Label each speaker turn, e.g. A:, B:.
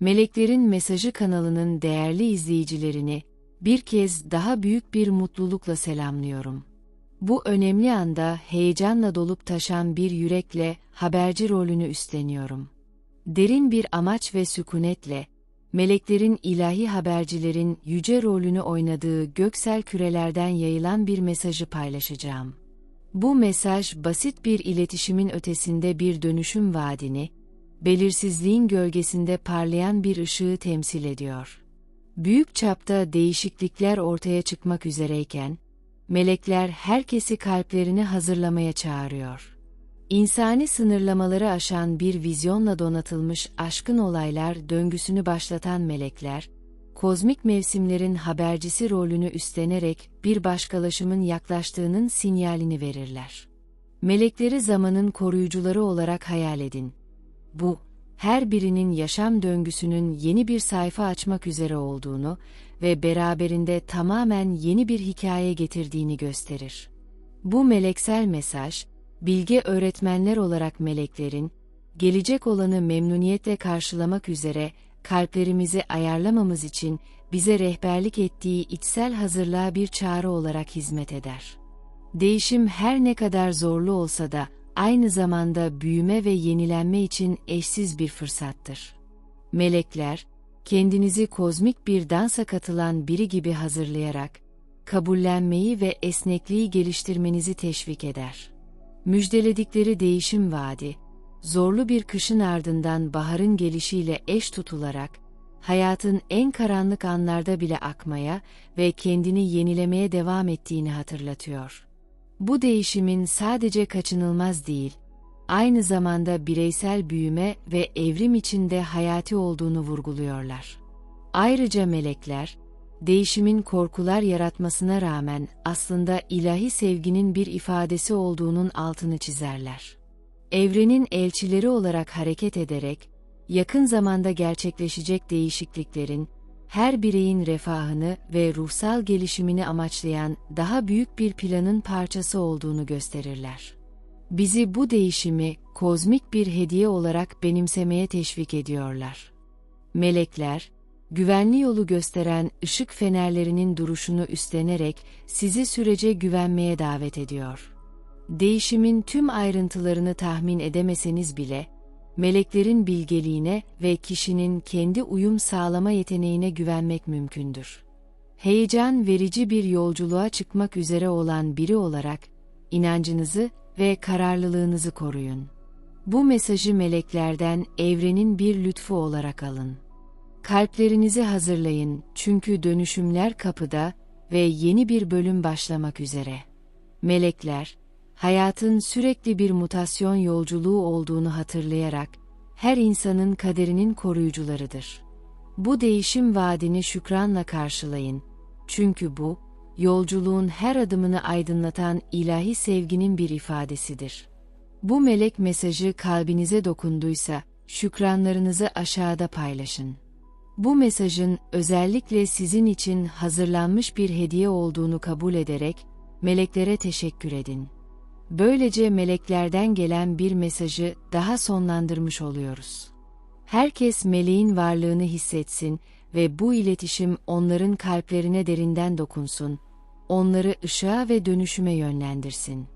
A: Meleklerin Mesajı kanalının değerli izleyicilerini bir kez daha büyük bir mutlulukla selamlıyorum. Bu önemli anda heyecanla dolup taşan bir yürekle haberci rolünü üstleniyorum. Derin bir amaç ve sükunetle, meleklerin ilahi habercilerin yüce rolünü oynadığı göksel kürelerden yayılan bir mesajı paylaşacağım. Bu mesaj basit bir iletişimin ötesinde bir dönüşüm vaadini, belirsizliğin gölgesinde parlayan bir ışığı temsil ediyor. Büyük çapta değişiklikler ortaya çıkmak üzereyken, melekler herkesi kalplerini hazırlamaya çağırıyor. İnsani sınırlamaları aşan bir vizyonla donatılmış aşkın olaylar döngüsünü başlatan melekler, kozmik mevsimlerin habercisi rolünü üstlenerek bir başkalaşımın yaklaştığının sinyalini verirler. Melekleri zamanın koruyucuları olarak hayal edin. Bu, her birinin yaşam döngüsünün yeni bir sayfa açmak üzere olduğunu ve beraberinde tamamen yeni bir hikaye getirdiğini gösterir. Bu meleksel mesaj, bilge öğretmenler olarak meleklerin, gelecek olanı memnuniyetle karşılamak üzere kalplerimizi ayarlamamız için bize rehberlik ettiği içsel hazırlığa bir çağrı olarak hizmet eder. Değişim her ne kadar zorlu olsa da aynı zamanda büyüme ve yenilenme için eşsiz bir fırsattır. Melekler, kendinizi kozmik bir dansa katılan biri gibi hazırlayarak, kabullenmeyi ve esnekliği geliştirmenizi teşvik eder. Müjdeledikleri değişim vaadi, zorlu bir kışın ardından baharın gelişiyle eş tutularak, hayatın en karanlık anlarda bile akmaya ve kendini yenilemeye devam ettiğini hatırlatıyor. Bu değişimin sadece kaçınılmaz değil, aynı zamanda bireysel büyüme ve evrim içinde hayati olduğunu vurguluyorlar. Ayrıca melekler, değişimin korkular yaratmasına rağmen aslında ilahi sevginin bir ifadesi olduğunun altını çizerler. Evrenin elçileri olarak hareket ederek, yakın zamanda gerçekleşecek değişikliklerin, her bireyin refahını ve ruhsal gelişimini amaçlayan daha büyük bir planın parçası olduğunu gösterirler. Bizi bu değişimi kozmik bir hediye olarak benimsemeye teşvik ediyorlar. Melekler, güvenli yolu gösteren ışık fenerlerinin duruşunu üstlenerek sizi sürece güvenmeye davet ediyor. Değişimin tüm ayrıntılarını tahmin edemeseniz bile, meleklerin bilgeliğine ve kişinin kendi uyum sağlama yeteneğine güvenmek mümkündür. Heyecan verici bir yolculuğa çıkmak üzere olan biri olarak, inancınızı ve kararlılığınızı koruyun. Bu mesajı meleklerden evrenin bir lütfu olarak alın. Kalplerinizi hazırlayın çünkü dönüşümler kapıda ve yeni bir bölüm başlamak üzere. Melekler, hayatın sürekli bir mutasyon yolculuğu olduğunu hatırlayarak, her insanın kaderinin koruyucularıdır. Bu değişim vaadini şükranla karşılayın. Çünkü bu, yolculuğun her adımını aydınlatan ilahi sevginin bir ifadesidir. Bu melek mesajı kalbinize dokunduysa, şükranlarınızı aşağıda paylaşın. Bu mesajın özellikle sizin için hazırlanmış bir hediye olduğunu kabul ederek, meleklere teşekkür edin. Böylece meleklerden gelen bir mesajı daha sonlandırmış oluyoruz. Herkes meleğin varlığını hissetsin ve bu iletişim onların kalplerine derinden dokunsun, onları ışığa ve dönüşüme yönlendirsin.